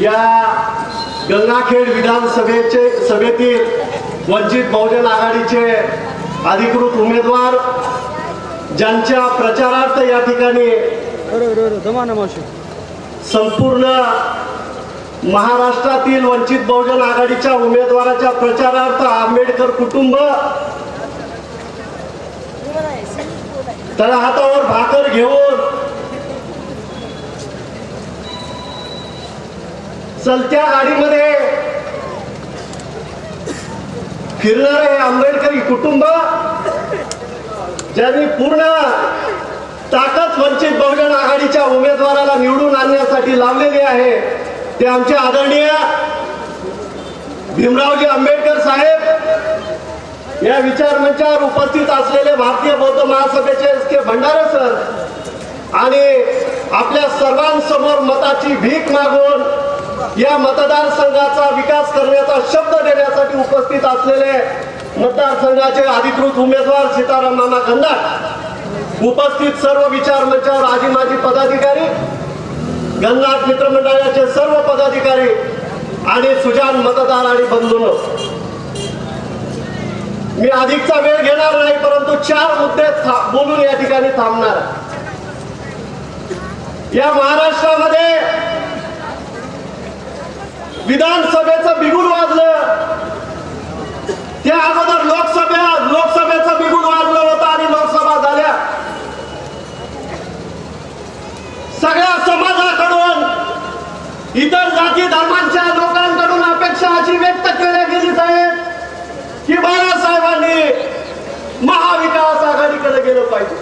या गंगाखेड विधानसभेचे सभेतील वंचित बहुजन आघाडीचे अधिकृत उमेदवार ज्यांच्या प्रचारार्थ या ठिकाणी संपूर्ण महाराष्ट्रातील वंचित बहुजन आघाडीच्या उमेदवाराच्या प्रचारार्थ आंबेडकर कुटुंब तळहातावर भाकर घेऊन चलत्या गाडीमध्ये फिरणारे आंबेडकरी कुटुंब ज्यांनी पूर्ण ताकद वंचित बहुजन आघाडीच्या उमेदवाराला निवडून आणण्यासाठी लावलेली आहे ते आमचे आदरणीय भीमरावजी आंबेडकर साहेब या विचार मंचावर उपस्थित असलेले भारतीय बौद्ध महासभेचे एस के भंडारे सर आणि आपल्या सर्वांसमोर मताची भीक मागून या मतदारसंघाचा विकास करण्याचा शब्द देण्यासाठी उपस्थित असलेले मतदारसंघाचे अधिकृत उमेदवार सीताराम नाना गंधाट उपस्थित सर्व विचार मंचावर आजी माजी पदाधिकारी गंगाट मित्रमंडळाचे सर्व पदाधिकारी आणि सुजान मतदार आणि बंधून. मी अधिकचा वेळ घेणार नाही परंतु चार मुद्दे बोलून या ठिकाणी थांबणार. या महाराष्ट्रामध्ये विधानसभेचं बिगुल वाजलं. त्या अगोदर लोकसभा लोकसभेचं बिगुल वाजलं होतं आणि लोकसभा झाल्या. सगळ्या समाजाकडून इतर जाती धर्मांच्या लोकांकडून अपेक्षा अशी व्यक्त केल्या गेली साहेब की बाळासाहेबांनी महाविकास आघाडीकडे गेलं पाहिजे.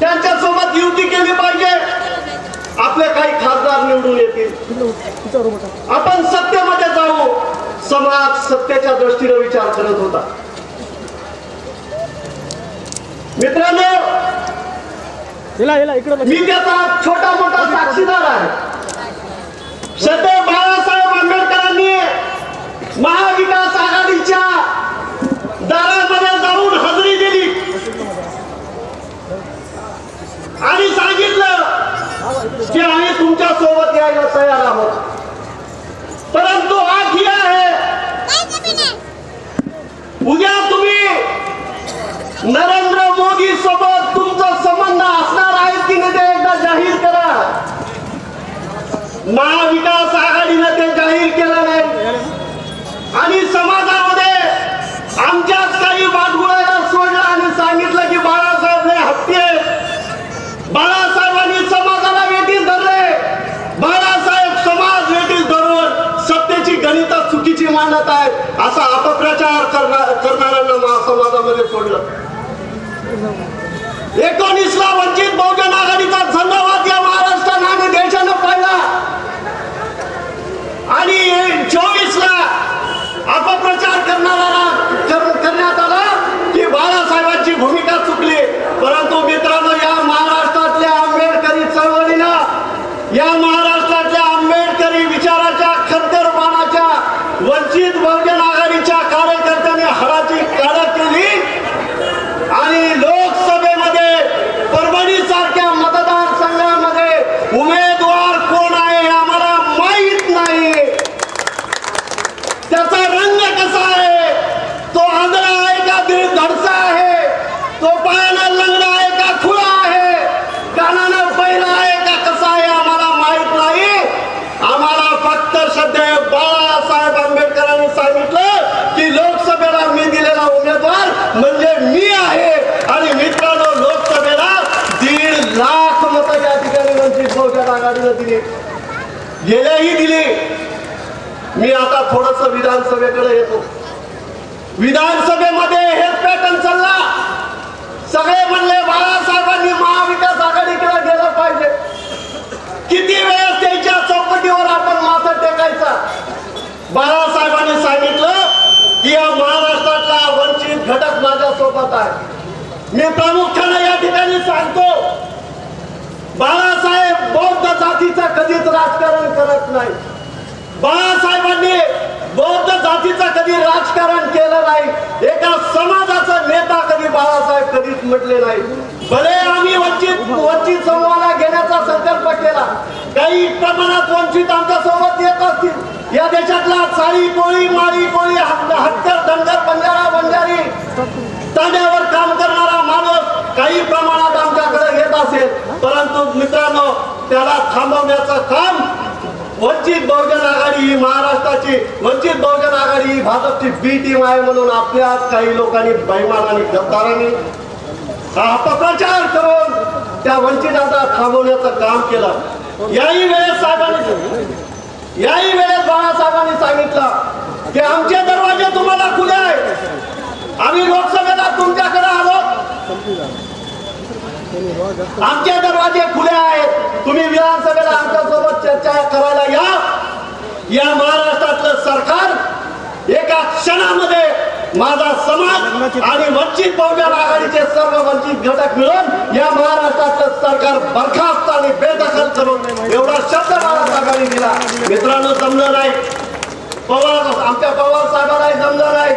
त्यांच्यासोबत युती केली पाहिजे. निवडून येतील. आपण सत्यामध्ये जाऊ. समाज सत्याच्या दृष्टीने विचार करत होता. मित्रांनो मी त्याचा छोटा मोठा साक्षीदार आहे. सध्या बाळासाहेब आंबेडकरांनी महाविकास आघाडीच्या दारामध्ये जाऊन हजेरी दिली आणि सांगितलं की आम्ही तुमच्या द्यायला तयार आहोत. परंतु आज ही आहे. उद्या तुम्ही नरेंद्र मोदी सोबत तुमचा संबंध असणार आहे की नाही ते एकदा जाहीर करा. महाविकास आघाडीनं ते जाहीर केलं नाही. आणि समाजामध्ये आमच्याच काही वादगुळाला सोडलं आणि सांगितलं की बाळासाहेब लय हत्ती आहेत. बाळासाहेबांनी समाजाला वेटीस धरले बाळासाहेब समाज वेटीस धरून सत्तेची गणित चुकीची मांडत आहेत. असा अपप्रचार करणार करणाऱ्यांना महा समाजामध्ये सोडलं. एकोणीसला वंचित बहुजन आघाडीचा धन्यवाद या महाराष्ट्रानं आणि देशानं पाहिला. आणि चोवीसला ला अपप्रचार करणारा कर- करण्यात आला की बाळासाहेबांची भूमिका चुकली परंतु मित्रांनो या महाराष्ट्रातल्या आंबेडकरी चळवळीनं या महाराष्ट्रातल्या आंबेडकरी विचाराच्या खद्दरपणाच्या वंचित बहुजन आघाडीच्या कार्यकर्त्यांनी हराची काढत केली आणि लोकसभेमध्ये परभणी सारख्या मतदारसंघामध्ये उमेदवार कोण आहे हे आम्हाला माहीत नाही त्याचा रंग कसा आहे तो आंधळा आहे का दीड धडसा आहे तो पायानं लंगडा आहे का खुळा आहे कानानं पहिला आहे का कसा आहे आम्हाला माहीत नाही आम्हाला फक्त सध्या बाळासाहेब आंबेडकरांनी सांगितलं की लोकसभेला मी दिलेला उमेदवार म्हणजे मी आहे आणि मित्रांनो लोकसभेला दीड लाख मतं या ठिकाणी वंचित बहुजन आघाडीनं दिली गेल्याही दिली. मी आता थोडस विधानसभेकडे येतो. विधानसभेमध्ये हेच पॅटर्न चालला. सगळे म्हणले बाळासाहेबांनी महाविकास आघाडीकडे गेलं पाहिजे. किती वेळेस त्यांच्या चौकटीवर आपण माथा टेकायचा? बाळासाहेबांनी सांगितलं की या महाराष्ट्रातला वंचित घटक माझ्या सोबत आहे. मी प्रामुख्याने या ठिकाणी सांगतो बाळासाहेब बौद्ध जातीचं कधीच राजकारण करत नाही. बाळासाहेबांनी बौद्ध जातीचं कधी राजकारण केलं नाही. एका समाजाचा नेता कधी बाळासाहेब कधीच म्हटले नाही. भले आम्ही वंचित वंचित समूहाला घेण्याचा संकल्प केला काही प्रमाणात वंचित आमच्यासोबत येत असतील. या देशातला साळी कोळी माळी कोळी हक्क- हक्कर धनगर बंजारा बंजारी तांड्यावर काम करणारा माणूस काही प्रमाणात आमच्याकडे येत असेल मित्रांनो मित्रांनो त्याला थांबवण्याचं काम वंचित बहुजन आघाडी ही महाराष्ट्राची वंचित बहुजन आघाडी ही भाजपची बी टीम आहे म्हणून आपल्या काही लोकांनी बैमानाने गद्दारांनी अपप्रचार करून त्या वंचितांना थांबवण्याचं काम केलं. याही वेळेस साहेबांनी याही वेळेस बाळासाहेबांनी सांगितलं की आमचे दरवाजे तुम्हाला खुले आहेत आम्ही लोकसभेला तुमच्याकडे आलो आमचे दरवाजे खुले आहेत. तुम्ही विधानसभेला आमच्यासोबत चर्चा करायला या. या महाराष्ट्रातलं सरकार एका क्षणामध्ये माझा समाज आणि वंचित बहुजन आघाडीचे सर्व वंचित घटक मिळून या महाराष्ट्रातलं सरकार बरखास्त आणि बेदखल करून एवढा शब्द बाळासाहेबांनी दिला. मित्रांनो जमलं नाही. पवार आमच्या पवार साहेबांनाही जमलं नाही.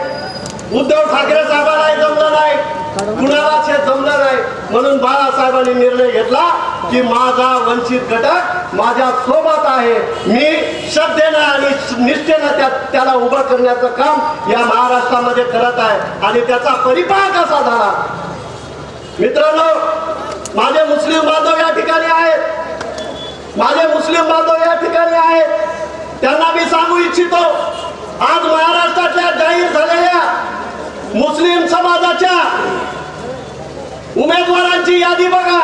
उद्धव ठाकरे साहेबांनाही जमलं नाही. कुणालाच हे जमलं नाही. म्हणून बाळासाहेबांनी निर्णय घेतला की माझा वंचित घटक माझ्या सोबत आहे. मी श्रद्धेनं आणि निष्ठेनं त्या त्याला उभं करण्याचं काम या महाराष्ट्रामध्ये करत आहे. आणि त्याचा परिपाक कसा झाला. मित्रांनो माझे मुस्लिम बांधव या ठिकाणी आहेत. माझे मुस्लिम बांधव या ठिकाणी आहेत. त्यांना मी सांगू इच्छितो आज महाराष्ट्रातल्या जाहीर झालेल्या मुस्लिम समाजाच्या उमेदवारांची यादी बघा.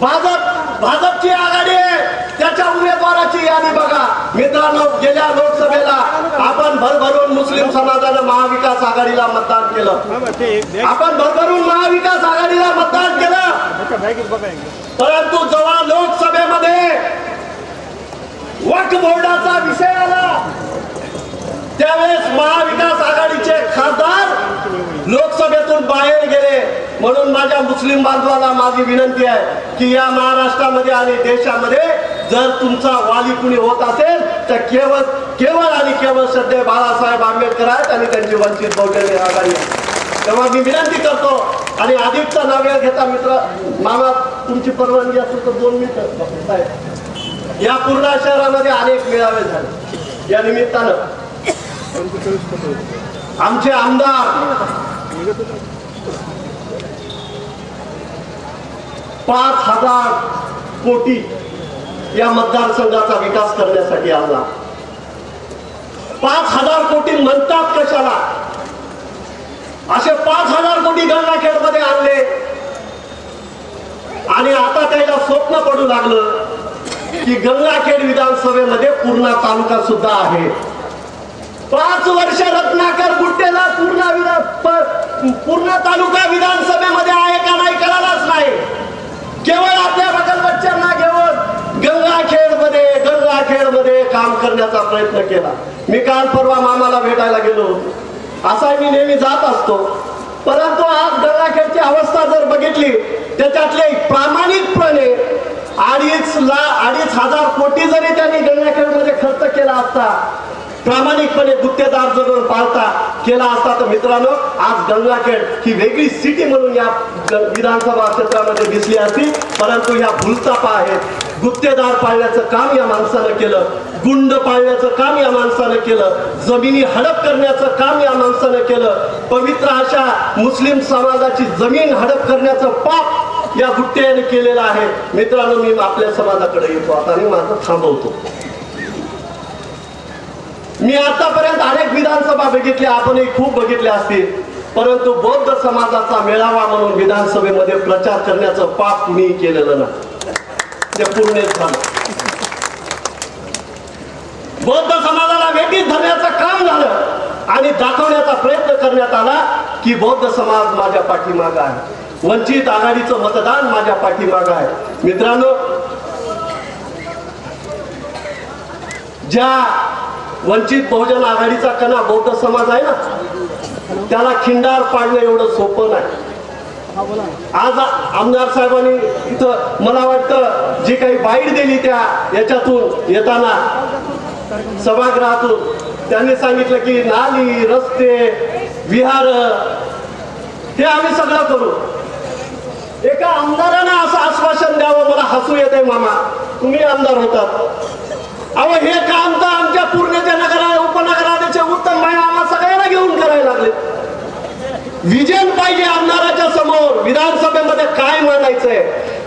भाजप भाजपची आघाडी आहे त्याच्या उमेदवाराची यादी बघा. मित्रांनो गेल्या लोकसभेला आपण भरभरून मुस्लिम समाजानं महाविकास आघाडीला मतदान केलं. आपण भरभरून महाविकास आघाडीला मतदान केलं. परंतु जेव्हा लोकसभेमध्ये वक्फ बोर्डाचा विषय आला त्यावेळेस महा लोकसभेतून बाहेर गेले. म्हणून माझ्या मुस्लिम बांधवाला माझी विनंती आहे की या महाराष्ट्रामध्ये आणि देशामध्ये जर तुमचा वाली कुणी होत असेल तर केवळ केवळ आणि केवळ सध्या बाळासाहेब आंबेडकर आहेत आणि त्यांची वंचित बहुजन आघाडी तेव्हा मी विनंती करतो आणि अधिकचा नावे घेता मित्र मामा तुमची परवानगी असेल तर दोन मिनिट. साहेब या पूर्ण शहरामध्ये अनेक मेळावे झाले. या निमित्तानं आमचे आमदार पाच हजार कोटी या मतदारसंघाचा विकास करण्यासाठी आला. पाच हजार कोटी म्हणतात कशाला? असे पाच हजार कोटी गंगाखेडमध्ये आणले. आणि आता त्याला स्वप्न पडू लागलं की गंगाखेड विधानसभेमध्ये पूर्णा तालुका सुद्धा आहे. पाच वर्ष रत्नाकर गुट्टेला पूर्ण विधान प- पूर्ण तालुका विधानसभेमध्ये आहे का नाही कळालाच नाही केवळ आपल्या बगलबच्च्यांना घेऊन गंगाखेडमध्ये गंगाखेडमध्ये काम करण्याचा प्रयत्न केला. मी काल परवा मामाला भेटायला गेलो. असा मी नेहमी जात असतो. परंतु आज गंगाखेडची अवस्था जर बघितली त्याच्यातले प्रामाणिकपणे अडीच ला अडीच हजार कोटी जरी त्यांनी गंगाखेडमध्ये खर्च केला असता प्रामाणिकपणे गुत्तेदार जर पाळता केला असता तर मित्रांनो आज गंगाखेड ही वेगळी सिटी म्हणून या विधानसभा क्षेत्रामध्ये दिसली असती. परंतु या भूलतापा आहेत. गुत्तेदार पाळण्याचं काम या माणसानं केलं गुंड पाळण्याचं काम या माणसानं केलं जमिनी हडप करण्याचं काम या माणसानं केलं पवित्र अशा मुस्लिम समाजाची जमीन हडप करण्याचं पाप या गुट्ट्याने केलेलं आहे. मित्रांनो मी आपल्या समाजाकडे येतो. आता मी माझं थांबवतो. मी आतापर्यंत अनेक विधानसभा बघितल्या आपणही खूप बघितल्या असतील. परंतु बौद्ध समाजाचा मेळावा म्हणून विधानसभेमध्ये प्रचार करण्याचं पाप मी केलेलं नाही. ते पूर्ण झालं बौद्ध समाजाला वेगळी धरण्याचं काम झालं आणि दाखवण्याचा प्रयत्न करण्यात आला की बौद्ध समाज माझ्या पाठीमाग आहे. वंचित आघाडीचं मतदान माझ्या पाठीमाग आहे. मित्रांनो ज्या वंचित बहुजन आघाडीचा कणा बौद्ध समाज आहे ना त्याला खिंडार पाडणं एवढं सोपं नाही. आज आमदार साहेबांनी इथं मला वाटतं जी काही बाईट दिली त्या याच्यातून येताना सभागृहातून त्यांनी सांगितलं की नाली रस्ते विहार हे आम्ही सगळं करू. एका आमदारानं असं आश्वासन द्यावं मला हसू येते मामा. तुम्ही आमदार होतात. अहो हे काम तर आमच्या पूर्णच्या नगरा उपनगराचे उत्तम भाई आम्हाला सगळ्यांना घेऊन करायला लागले विजन पाहिजे आमदाराच्या समोर. विधानसभेमध्ये काय म्हणायचंय?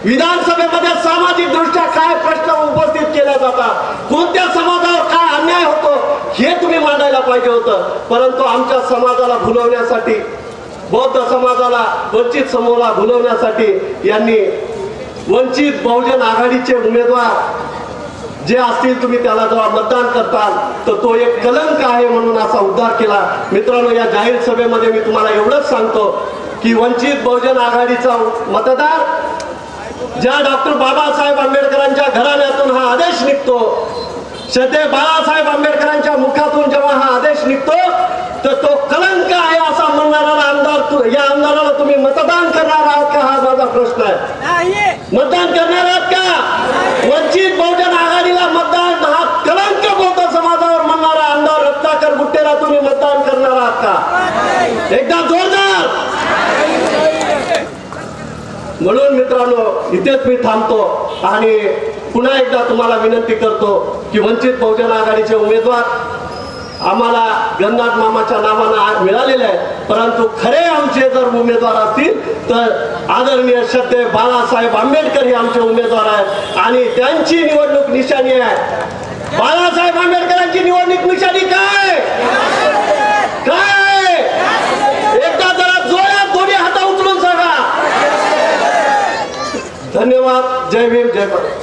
विधानसभेमध्ये सामाजिक दृष्ट्या काय प्रश्न उपस्थित केल्या जातात? कोणत्या समाजावर काय अन्याय होतो? हे तुम्ही मांडायला पाहिजे होतं. परंतु आमच्या समाजाला भुलवण्यासाठी बौद्ध समाजाला वंचित समूहाला भुलवण्यासाठी यांनी वंचित बहुजन आघाडीचे उमेदवार जे असतील तुम्ही त्याला जेव्हा मतदान करताल तर तो एक कलंक आहे म्हणून असा उद्धार केला. मित्रांनो या जाहीर सभेमध्ये मी तुम्हाला एवढंच सांगतो की वंचित बहुजन आघाडीचा मतदार ज्या डॉक्टर बाबासाहेब आंबेडकरांच्या घराण्यातून हा आदेश निघतो श्रद्धे बाळासाहेब आंबेडकरांच्या मुखातून जेव्हा हा आदेश निघतो तर तो कलंक आहे असा म्हणणारा आमदार या आमदाराला तुम्ही मतदान करणार आहात का? हा माझा प्रश्न आहे. मतदान करणार आहात का? वंचित बहुजन आघाडीला मतदान हा कलंक बौद्ध समाजावर म्हणणारा आमदार रत्नाकर तुम्ही मतदान करणार आहात का? एकदा जोरदार! म्हणून मित्रांनो इथेच मी थांबतो आणि पुन्हा एकदा तुम्हाला विनंती करतो की वंचित बहुजन आघाडीचे उमेदवार आम्हाला गंगाट मामाच्या नावानं मिळालेले आहे परंतु खरे आमचे जर उमेदवार असतील तर आदरणीय श्रद्धे बाळासाहेब आंबेडकर हे आमचे उमेदवार आहेत आणि त्यांची निवडणूक निशाणी आहे. बाळासाहेब आंबेडकरांची निवडणूक निशाणी काय? काय? एकदा जरा जोरात दोन्ही हाता उचलून सांगा. धन्यवाद. जय भीम जय भारत.